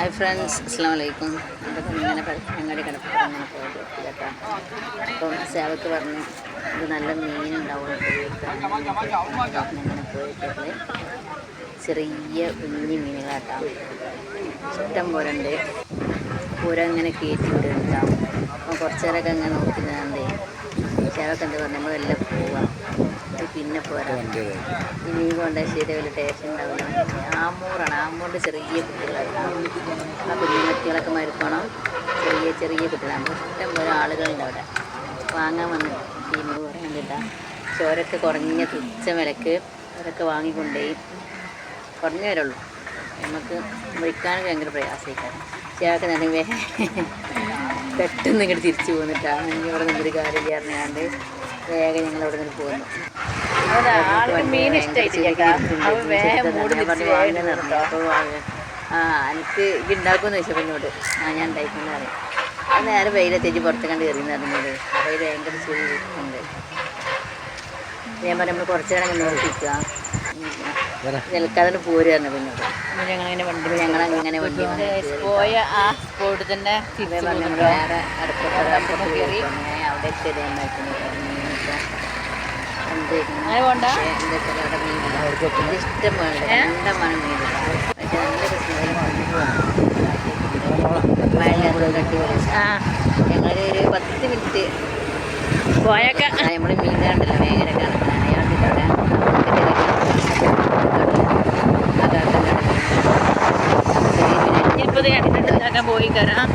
Hi friends അസ്സാം വലൈക്കും അപ്പം ഇങ്ങനെ പഴക്കങ്ങാടി കിടപ്പുറം ഇങ്ങനെ പോയത് കേട്ടോ. അപ്പം സേവക്ക് പറഞ്ഞു ഇത് നല്ല മീനുണ്ടാവും അങ്ങനെ പോയിട്ടുള്ളത് ചെറിയ കുഞ്ഞു മീനുകളാട്ടോ. ഇഷ്ടം പോലെ ഉണ്ട്. പൂര ഇങ്ങനെ കയറ്റി വിടുന്നുണ്ടാവും അപ്പം കുറച്ച് നേരമൊക്കെ അങ്ങനെ നോക്കി നിന്നേ സേവക്ക് എന്താ പറഞ്ഞു? നമ്മളെല്ലാം പോവാം. പിന്നെ പോരാ. ഈ മീൻ കൊണ്ട ശരി വലിയ ടേസ്റ്റ് ഉണ്ടാവില്ല ആമൂറാണ് ആമൂറിന്റെ ചെറിയ കുട്ടികളാണ്. ആ കുഞ്ഞുമത്തികളൊക്കെ മരുക്കണം. ചെറിയ ചെറിയ കുട്ടികളാണ്. ഇഷ്ടം പോലെ ആളുകളുണ്ട് അവിടെ. വാങ്ങാൻ വന്ന്. ടീം പറയാൻ കിട്ടാ ചോരൊക്കെ കുറഞ്ഞ തുച്ഛ വിലക്ക് അവരൊക്കെ വാങ്ങിക്കൊണ്ടേ കുറഞ്ഞ വരുള്ളൂ നമുക്ക് വിൽക്കാനൊക്കെ ഭയങ്കര പ്രയാസമായിട്ടാണ്. ചേക്ക് നല്ല വേ പെട്ടെന്ന് ഇങ്ങോട്ട് തിരിച്ചു പോന്നിട്ടാണ് ഇനി ഇവിടെ നിന്നൊരു കാര്യം ചേർന്നാണ്ട് വേഗം ഞങ്ങൾ അവിടെ നിന്ന് പോന്നു. ആൾക്ക് മീൻ ഇഷ്ടമായിട്ട് അവൻ വേഗം മൂട് ആ എനിക്ക് ഇത് ഉണ്ടാക്കുമെന്ന് ചോദിച്ചപ്പോൾ പിന്നോട് ആ ഞാൻ ഉണ്ടായിക്കൊണ്ട് പറയും അത് നേരെ വെയിലത്തേക്ക് പുറത്ത് കണ്ട് എറിയുന്ന അറിഞ്ഞത് അപ്പോൾ ഇത് ഭയങ്കര ചൂടുണ്ട് ഞാൻ പറയാം നമ്മൾ കുറച്ച് നേരം അങ്ങനെ നോക്കിക്കുക നിൽക്കാതെ പോരുകയാണ് പിന്നോട് ഞങ്ങളങ്ങനെ വണ്ടി ഞങ്ങൾ അങ്ങനെ വണ്ടി. പോയ ആ സ്പോട്ട് തന്നെ. വേറെ അടുപ്പത്ത് അടുപ്പത്ത് കയറി അവിടെ എത്തിയത് എന്ത് അങ്ങനെ പോണ്ട. വെച്ചാൽ അവിടെ മീനില്ല. പക്ഷെ നല്ല ഞങ്ങളൊരു പത്ത് മിനിറ്റ്. പോയൊക്കെ. നമ്മൾ മീൻ കണ്ടല്ലോ. ഭയങ്കര കണക്കാണ് അയാളുടെ അവിടെ ആ കാട്ടം ഇനിയിപ്പോ ഇത് കണ്ടിട്ട് ഞാൻ പോയി കയറാം.